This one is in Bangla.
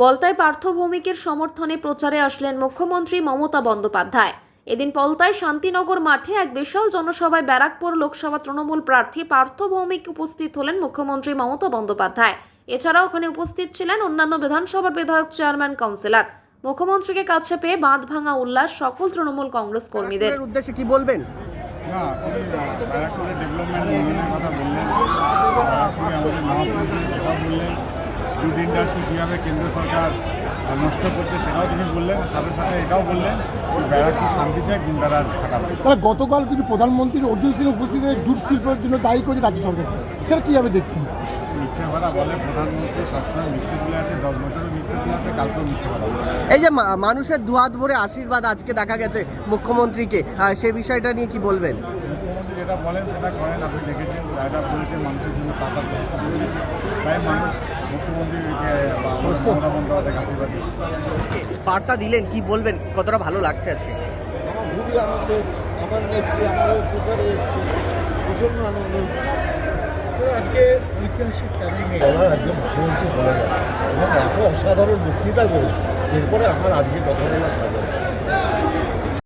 পলতায় পার্থ ভৌমিকের সমর্থনে প্রচারে আসলেন মুখ্যমন্ত্রী মমতা বন্দ্যোপাধ্যায়। এদিন পলতায় শান্তিনগর মাঠে এক বিশাল জনসভায় ব্যারাকপুর লোকসভা তৃণমূল প্রার্থী পার্থ ভৌমিক উপস্থিত হলেন মুখ্যমন্ত্রী মমতা বন্দ্যোপাধ্যায়। এছাড়াও ওখানে উপস্থিত ছিলেন অন্যান্য বিধানসভার বিধায়ক চেয়ারম্যান কাউন্সিলর। মুখ্যমন্ত্রীকে কাছে পেয়ে বাঁধ ভাঙা উল্লাস সকল তৃণমূল কংগ্রেস কর্মীদের। উদ্দেশ্যে কি বলবেন? না ডেভেলপমেন্ট কথা বললেন। আমাদের মহাপুরুষের সেটাও বললেন। জুট ইন্ডাস্ট্রি কীভাবে কেন্দ্র সরকার নষ্ট করছে সেটাও তিনি বললেন সাথে সাথে এটাও বললেন ব্যারাকপুর শান্তি চায় গুন্ডারা ঠেকাবে তাহলে গতকাল কিন্তু প্রধানমন্ত্রীর অর্জুন সিং উপস্থিত হয়ে জুট শিল্পের জন্য দায়ী করে রাজ্য সরকার। সেটা কীভাবে দেখছেন? মিথ্যে কথা বলে প্রধানমন্ত্রী সবসময় মিথ্যে তুলে আসে দশ বছরও মিথ্যে তুলে আসে কালকেও মিথ্যে কথা বলে এই যে মানুষের দুহাত ভরে আশীর্বাদ আজকে দেখা গেছে মুখ্যমন্ত্রীকে সে বিষয়টা নিয়ে কি বলবেন? মুখ্যমন্ত্রী যেটা বলেন সেটা করেন আপনি দেখেছেন বলেছেন মানুষের জন্য টাকা। তাই মানুষ বার্তা দিলেন কি বলবেন? কতটা ভালো লাগছে আজকে? আমার খুবই আনন্দ হচ্ছে। আমার নেত্রী আমারও প্রচারে এসছে। প্রচণ্ড আনন্দ হচ্ছে। আজকে ঐতিহাসিক বলার একজন মুখ্যমন্ত্রী বলে গেছে এবং এত অসাধারণ বক্তৃতা করেছে। এরপরে আমার আজকে কথা বলা সাধারণ।